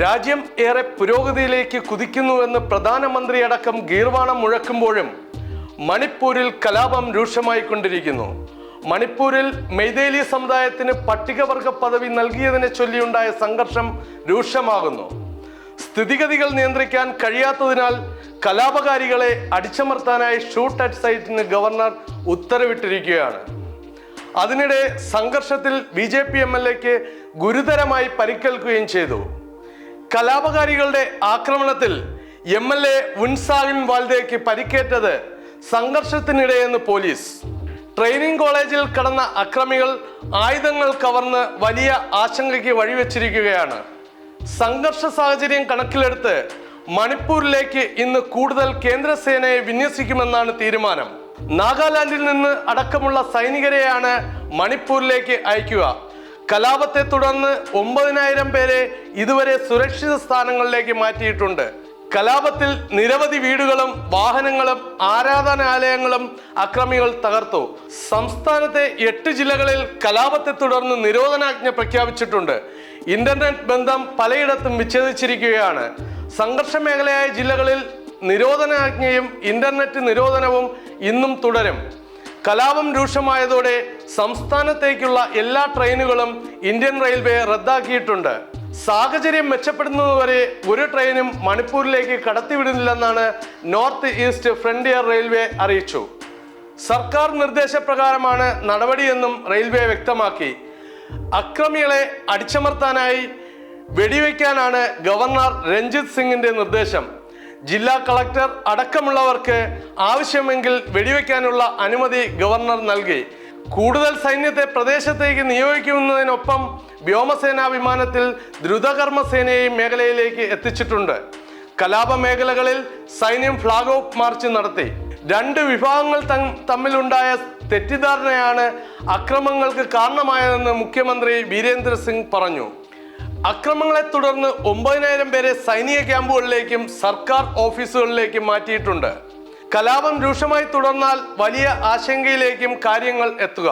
രാജ്യം ഏറെ പുരോഗതിയിലേക്ക് കുതിക്കുന്നുവെന്ന് പ്രധാനമന്ത്രിയടക്കം ഗീർവാണം മുഴക്കുമ്പോഴും മണിപ്പൂരിൽ കലാപം രൂക്ഷമായിക്കൊണ്ടിരിക്കുന്നു. മണിപ്പൂരിൽ മെയ്തേലി സമുദായത്തിന് പട്ടികവർഗ പദവി നൽകിയതിനെ ചൊല്ലിയുണ്ടായ സംഘർഷം രൂക്ഷമാകുന്നു. സ്ഥിതിഗതികൾ നിയന്ത്രിക്കാൻ കഴിയാത്തതിനാൽ കലാപകാരികളെ അടിച്ചമർത്താനായി ഷൂട്ട് അറ്റ് സൈറ്റിന് ഗവർണർ ഉത്തരവിട്ടിരിക്കുകയാണ്. അതിനിടെ സംഘർഷത്തിൽ B J P M L എക്ക് ഗുരുതരമായി പരിക്കേൽക്കുകയും ചെയ്തു. കലാപകാരികളുടെ ആക്രമണത്തിൽ എം എൽ എ ഉൻസാഹിൻ വാൽദേക്ക് പരിക്കേറ്റത് സംഘർഷത്തിനിടെയെന്ന് പോലീസ്. ട്രെയിനിങ് കോളേജിൽ കടന്ന അക്രമികൾ ആയുധങ്ങൾ കവർന്ന് വലിയ ആശങ്കയ്ക്ക് വഴിവെച്ചിരിക്കുകയാണ്. സംഘർഷ സാഹചര്യം കണക്കിലെടുത്ത് മണിപ്പൂരിലേക്ക് ഇന്ന് കൂടുതൽ കേന്ദ്രസേനയെ വിന്യസിക്കുമെന്നാണ് തീരുമാനം. നാഗാലാൻഡിൽ നിന്ന് അടക്കമുള്ള സൈനികരെയാണ് മണിപ്പൂരിലേക്ക് അയക്കുക. കലാപത്തെ തുടർന്ന് ഒമ്പതിനായിരം പേരെ ഇതുവരെ സുരക്ഷിത സ്ഥാനങ്ങളിലേക്ക് മാറ്റിയിട്ടുണ്ട്. കലാപത്തിൽ നിരവധി വീടുകളും വാഹനങ്ങളും ആരാധനാലയങ്ങളും അക്രമികൾ തകർത്തു. സംസ്ഥാനത്തെ എട്ട് ജില്ലകളിൽ കലാപത്തെ തുടർന്ന് നിരോധനാജ്ഞ പ്രഖ്യാപിച്ചിട്ടുണ്ട്. ഇന്റർനെറ്റ് ബന്ധം പലയിടത്തും വിച്ഛേദിച്ചിരിക്കുകയാണ്. സംഘർഷ മേഖലയായ ജില്ലകളിൽ നിരോധനാജ്ഞയും ഇന്റർനെറ്റ് നിരോധനവും ഇന്നും തുടരും. കലാപം രൂക്ഷമായതോടെ സംസ്ഥാനത്തേക്കുള്ള എല്ലാ ട്രെയിനുകളും ഇന്ത്യൻ റെയിൽവേ റദ്ദാക്കിയിട്ടുണ്ട്. സാഹചര്യം മെച്ചപ്പെടുന്നതുവരെ ഒരു ട്രെയിനും മണിപ്പൂരിലേക്ക് കടത്തിവിടുന്നില്ലെന്നാണ് നോർത്ത് ഈസ്റ്റ് ഫ്രണ്ടിയർ റെയിൽവേ അറിയിച്ചു. സർക്കാർ നിർദ്ദേശപ്രകാരമാണ് നടപടിയെന്നും റെയിൽവേ വ്യക്തമാക്കി. അക്രമികളെ അടിച്ചമർത്താനായി വെടിവെക്കാനാണ് ഗവർണർ രഞ്ജിത് സിംഗിന്റെ നിർദ്ദേശം. ജില്ലാ കളക്ടർ അടക്കമുള്ളവർക്ക് ആവശ്യമെങ്കിൽ വെടിവെക്കാനുള്ള അനുമതി ഗവർണർ നൽകി. കൂടുതൽ സൈന്യത്തെ പ്രദേശത്തേക്ക് നിയോഗിക്കുന്നതിനൊപ്പം വ്യോമസേനാ വിമാനത്തിൽ ദ്രുതകർമ്മ സേനയെയും മേഖലയിലേക്ക് എത്തിച്ചിട്ടുണ്ട്. കലാപ മേഖലകളിൽ സൈന്യം ഫ്ലാഗ് ഓഫ് മാർച്ച് നടത്തി. രണ്ട് വിഭാഗങ്ങൾ തമ്മിലുണ്ടായ തെറ്റിദ്ധാരണയാണ് അക്രമങ്ങൾക്ക് കാരണമായതെന്ന് മുഖ്യമന്ത്രി വീരേന്ദ്ര സിംഗ് പറഞ്ഞു. അക്രമങ്ങളെ തുടർന്ന് ഒമ്പതിനായിരം പേരെ സൈനിക ക്യാമ്പുകളിലേക്കും സർക്കാർ ഓഫീസുകളിലേക്കും മാറ്റിയിട്ടുണ്ട്. കലാപം രൂക്ഷമായി തുടർന്നാൽ വലിയ ആശങ്കയിലേക്കും കാര്യങ്ങൾ എത്തുക.